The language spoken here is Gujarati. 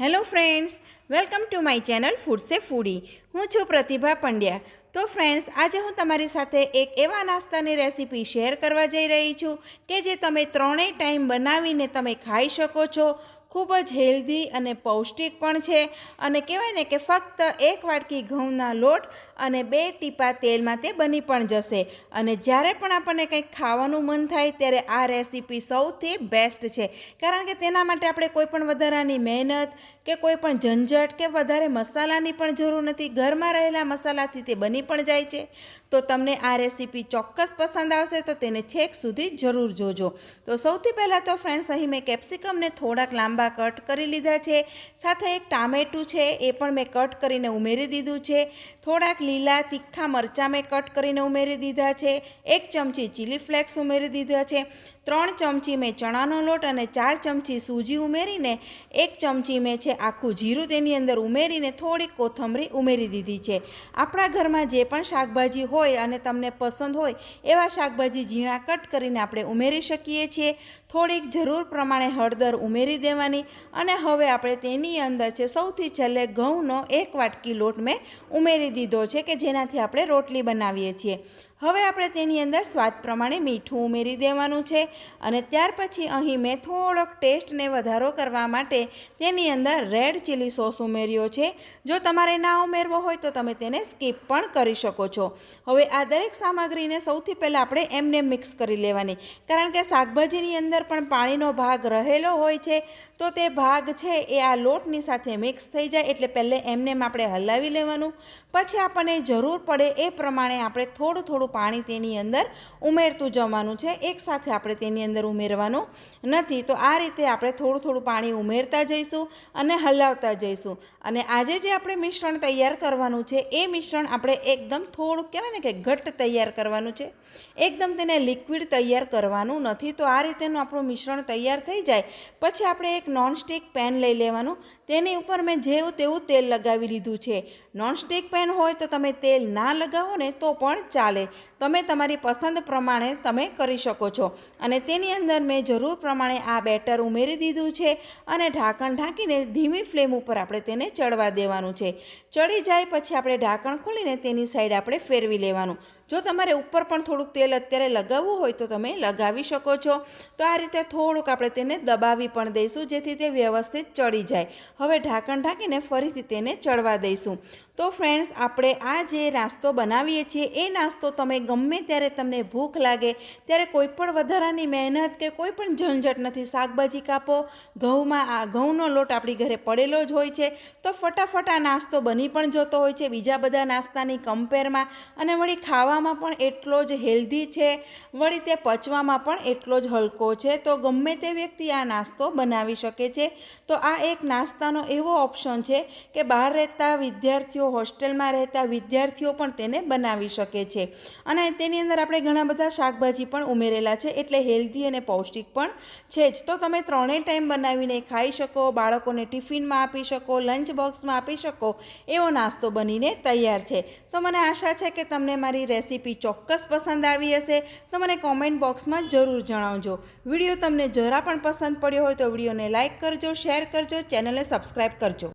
Hello friends, welcome to my channel food સે ફૂડી. હું છું પ્રતિભા પંડ્યા. તો ફ્રેન્ડ્સ, આજે હું તમારી સાથે એક એવા નાસ્તાની રેસીપી શેર કરવા જઈ રહી છું કે જે તમે ત્રણેય ટાઈમ બનાવીને તમે ખાઈ શકો છો. ખૂબ જ હેલ્ધી અને પૌષ્ટિક પણ છે અને કહેવાય ને કે ફક્ત એક વાટકી ઘઉંના લોટ અને બે ટીપા તેલમાં તે બની પણ જશે. અને જ્યારે પણ આપણને કંઈક ખાવાનું મન થાય ત્યારે આ રેસીપી સૌથી બેસ્ટ છે. કારણ કે તેના માટે આપણે કોઈ પણ વધારાની મહેનત કે કોઈપણ ઝંઝટ કે વધારે મસાલાની પણ જરૂર નથી. ઘરમાં રહેલા મસાલાથી તે બની પણ જાય છે. તો તમને આ રેસીપી ચોક્કસ પસંદ આવશે તો તેને છેક સુધી જરૂર જોજો. તો સૌથી પહેલાં તો ફ્રેન્ડ્સ, અહીં મેં કેપ્સિકમને થોડાક લાંબા કટ કરી લીધા છે. સાથે એક ટામેટું છે, એ પણ મેં કટ કરીને ઉમેરી દીધું છે. થોડાક લીલા તીખા મરચાં મેં કટ કરીને ઉમેરી દીધા છે. એક ચમચી ચીલી ફ્લેક્સ ઉમેરી દીધા છે. ત્રણ ચમચી મેં ચણાનો લોટ અને ચાર ચમચી સૂજી ઉમેરીને, એક ચમચી મેં છે આખું જીરું તેની અંદર ઉમેરીને થોડીક કોથમરી ઉમેરી દીધી છે. આપણા ઘરમાં જે પણ શાકભાજી હોય અને તમને પસંદ હોય, એવા શાકભાજી ઝીણા કટ કરીને આપણે ઉમેરી શકીએ છીએ. થોડીક જરૂર પ્રમાણે હળદર ઉમેરી દેવાની અને હવે આપણે તેની અંદર છે સૌથી છેલ્લે ઘઉંનો એક વાટકી લોટ મેં ઉમેરી દીધો છે કે જેનાથી આપણે રોટલી બનાવીએ છીએ. હવે આપણે તેની અંદર સ્વાદ પ્રમાણે મીઠું ઉમેરી દેવાનું છે અને ત્યાર પછી અહીં મેં થોડોક ટેસ્ટને વધારો કરવા માટે તેની અંદર રેડ ચીલી સોસ ઉમેર્યો છે. જો તમારે ના ઉમેરવો હોય તો તમે તેને સ્કીપ પણ કરી શકો છો. હવે આ દરેક સામગ્રીને સૌથી પહેલાં આપણે એમને મિક્સ કરી લેવાની. કારણ કે શાકભાજીની અંદર પણ પાણીનો ભાગ રહેલો હોય છે, તો તે ભાગ છે એ આ લોટની સાથે મિક્સ થઈ જાય એટલે પહેલે એમનેમ આપણે હલાવી લેવાનું. પછી આપણને જરૂર પડે એ પ્રમાણે આપણે થોડું થોડું પાણી તેની અંદર ઉમેરતું જવાનું છે. એકસાથે આપણે તેની અંદર ઉમેરવાનું નથી. તો આ રીતે આપણે થોડું થોડું પાણી ઉમેરતા જઈશું અને હલાવતા જઈશું. અને આજે જે આપણે મિશ્રણ તૈયાર કરવાનું છે, એ મિશ્રણ આપણે એકદમ થોડું કહેવાય ને કે ઘટ્ટ તૈયાર કરવાનું છે. એકદમ તેને લિક્વિડ તૈયાર કરવાનું નથી. તો આ રીતેનું આપણું મિશ્રણ તૈયાર થઈ જાય. પછી આપણે એક નોનસ્ટિક પેન લઈ લેવાનું. તેની ઉપર મેં જેવું તેવું તેલ લગાવી લીધું છે. નોનસ્ટિક પેન હોય તો તમે તેલ ના લગાવો ને તો પણ ચાલે. તમે તમારી પસંદ પ્રમાણે તમે કરી શકો છો. અને તેની અંદર મેં જરૂર પ્રમાણે આ બેટર ઉમેરી દીધું છે અને ઢાંકણ ઢાંકીને ધીમી ફ્લેમ ઉપર આપણે તેને ચડવા દેવાનું છે. ચડી જાય પછી આપણે ઢાંકણ ખોલીને તેની સાઈડ આપણે ફેરવી લેવાનું. જો તમારે ઉપર પણ થોડુંક તેલ અત્યારે લગાવવું હોય તો તમે લગાવી શકો છો. તો આ રીતે થોડુંક આપણે તેને દબાવી પણ દઈશું, જેથી તે વ્યવસ્થિત ચડી જાય. હવે ઢાંકણ ઢાંકીને ફરીથી તેને ચડવા દઈશું. તો ફ્રેન્ડ્સ, આપણે આ જે નાસ્તો બનાવીએ છીએ, એ નાસ્તો તમે ગમે ત્યારે તમને ભૂખ લાગે, ત્યારે કોઈ પણ વધારાની મહેનત કે કોઈ પણ ઝંઝટ નથી, શાકભાજી કાપો, ઘઉંમાં આ ઘઉંનો લોટ આપણી ઘરે પડેલો જ હોય છે, તો ફટાફટ આ નાસ્તો બની પણ જતો હોય છે. બીજા બધા નાસ્તાની કમ્પેરમાં અને વળી ખાવા ખાવામાં પણ એટલો જ હેલ્ધી છે. વળી તે પચવામાં પણ એટલો જ હલકો છે. તો ગમે તે વ્યક્તિ આ નાસ્તો બનાવી શકે છે. તો આ એક નાસ્તાનો એવો ઓપ્શન છે કે બહાર રહેતા વિદ્યાર્થીઓ, હોસ્ટેલમાં રહેતા વિદ્યાર્થીઓ પણ તેને બનાવી શકે છે. અને તેની અંદર આપણે ઘણા બધા શાકભાજી પણ ઉમેરેલા છે. એટલે હેલ્ધી અને પૌષ્ટિક પણ છે જ. તો તમે ત્રણેય ટાઈમ બનાવીને ખાઈ શકો, બાળકોને ટિફિનમાં આપી શકો, લંચ બોક્સમાં આપી શકો એવો નાસ્તો બનીને તૈયાર છે. તો મને આશા છે કે તમને મારી રેસીપી રેસીપી ચોક્કસ પસંદ આવી હશે, તો મને કોમેન્ટ બોક્સમાં જરૂર જણાવજો. વીડિયો તમને જરા પણ પસંદ પડ્યો હોય તો વિડીયોને લાઇક કરજો શેર કરજો ચેનલને સબસ્ક્રાઈબ કરજો.